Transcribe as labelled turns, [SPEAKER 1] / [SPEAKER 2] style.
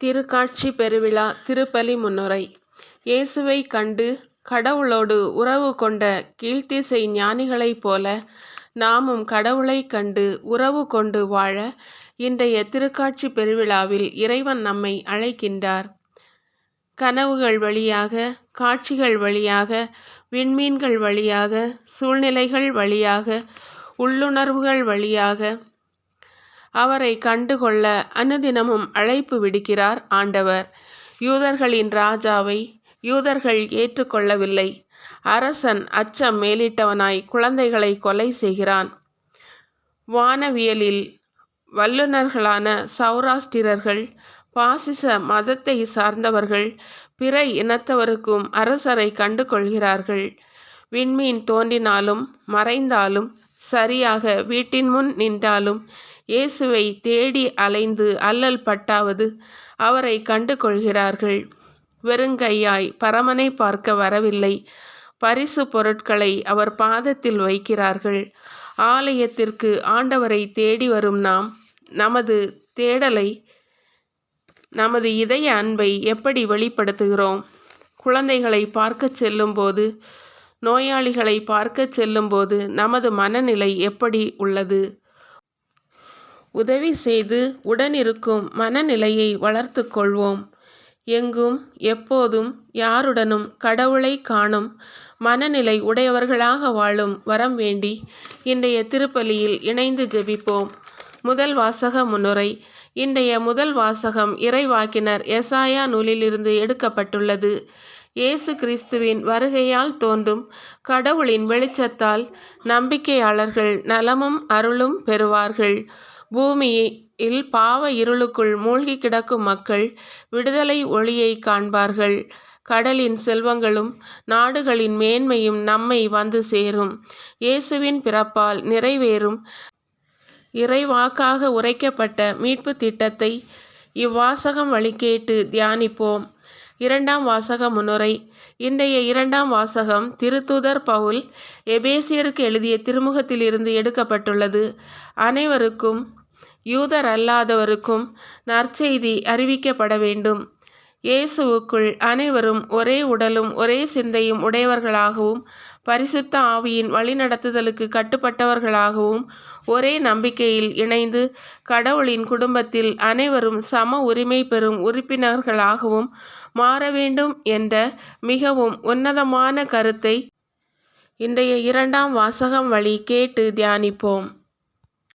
[SPEAKER 1] திருக்காட்சி பெருவிழா திருப்பலி முன்னுரை. இயேசுவை கண்டு கடவுளோடு உறவு கொண்ட கீழ்த்திசை ஞானிகளைப் போல நாமும் கடவுளை கண்டு உறவு கொண்டு வாழ இன்றைய திருக்காட்சி பெருவிழாவில் இறைவன் நம்மை அழைக்கின்றார். கனவுகள் வழியாக காட்சிகள் வழியாக விண்மீன்கள் வழியாக சூழ்நிலைகள் வழியாக உள்ளுணர்வுகள் வழியாக அவரை கண்டுகொள்ள அனுதினமும் அழைப்பு விடுக்கிறார் ஆண்டவர். யூதர்களின் ராஜாவை யூதர்கள் ஏற்றுக்கொள்ளவில்லை. அரசன் அச்சம் மேலிட்டவனாய் குழந்தைகளை கொலை செய்கிறான். வானவியலில் வல்லுநர்களான சௌராஷ்டிரர்கள் பாசிச மதத்தை சார்ந்தவர்கள் பிற இனத்தவருக்கும் அரசரை கண்டு கொள்கிறார்கள் விண்மீன் தோன்றினாலும் மறைந்தாலும் சரியாக வீட்டின் முன் நின்றாலும் இயேசுவை தேடி அலைந்து அல்லல் பட்டாவது அவரை கண்டு கொள்கிறார்கள் வெறுங்கையாய் பரமனை பார்க்க வரவில்லை. பரிசு பொருட்களை அவர் பாதத்தில் வைக்கிறார்கள். ஆலயத்திற்கு ஆண்டவரை தேடி வரும் நாம் நமது தேடலை நமது இதய அன்பை எப்படி வெளிப்படுத்துகிறோம்? குழந்தைகளை பார்க்க செல்லும்போது நோயாளிகளை பார்க்க செல்லும்போது நமது மனநிலை எப்படி உள்ளது? உதவி செய்து உடனிருக்கும் மனநிலையை வளர்த்து கொள்வோம் எங்கும் எப்போதும் யாருடனும் கடவுளை காணும் மனநிலை உடையவர்களாக வாழும் வரம் வேண்டி இன்றைய திருப்பலியில் இணைந்து ஜெபிப்போம். முதல் வாசக முன்னுரை. இன்றைய முதல் வாசகம் இறைவாக்கினர் எசாயா நூலிலிருந்து எடுக்கப்பட்டுள்ளது. இயேசு கிறிஸ்துவின் வருகையால் தோன்றும் கடவுளின் வெளிச்சத்தால் நம்பிக்கையாளர்கள் நலமும் அருளும் பெறுவார்கள். பூமியில் பாவ இருளுக்குள் மூழ்கி கிடக்கும் மக்கள் விடுதலை ஒளியை காண்பார்கள். கடலின் செல்வங்களும் நாடுகளின் மேன்மையும் நம்மை வந்து சேரும். இயேசுவின் பிறப்பால் நிறைவேறும். இறைவாக்காக உரைக்கப்பட்ட மீட்பு திட்டத்தை இவ்வாசகம் வழி கேட்டு தியானிப்போம். இரண்டாம் வாசக முன்னுரை. இன்றைய இரண்டாம் வாசகம் திருத்தூதர் பவுல் எபேசியருக்கு எழுதிய திருமுகத்திலிருந்து எடுக்கப்பட்டுள்ளது. அனைவருக்கும் யூதர் அல்லாதவருக்கும் நற்செய்தி அறிவிக்கப்பட வேண்டும். இயேசுவுக்குள் அனைவரும் ஒரே உடலும் ஒரே சிந்தையும் உடையவர்களாகவும் பரிசுத்த ஆவியின் வழிநடத்துதலுக்கு கட்டுப்பட்டவர்களாகவும் ஒரே நம்பிக்கையில் இணைந்து கடவுளின் குடும்பத்தில் அனைவரும் சம உரிமை பெறும் உறுப்பினர்களாகவும் மாற வேண்டும் என்ற மிகவும் உன்னதமான கருத்தை இன்றைய இரண்டாம் வாசகம் வழி கேட்டு தியானிப்போம்.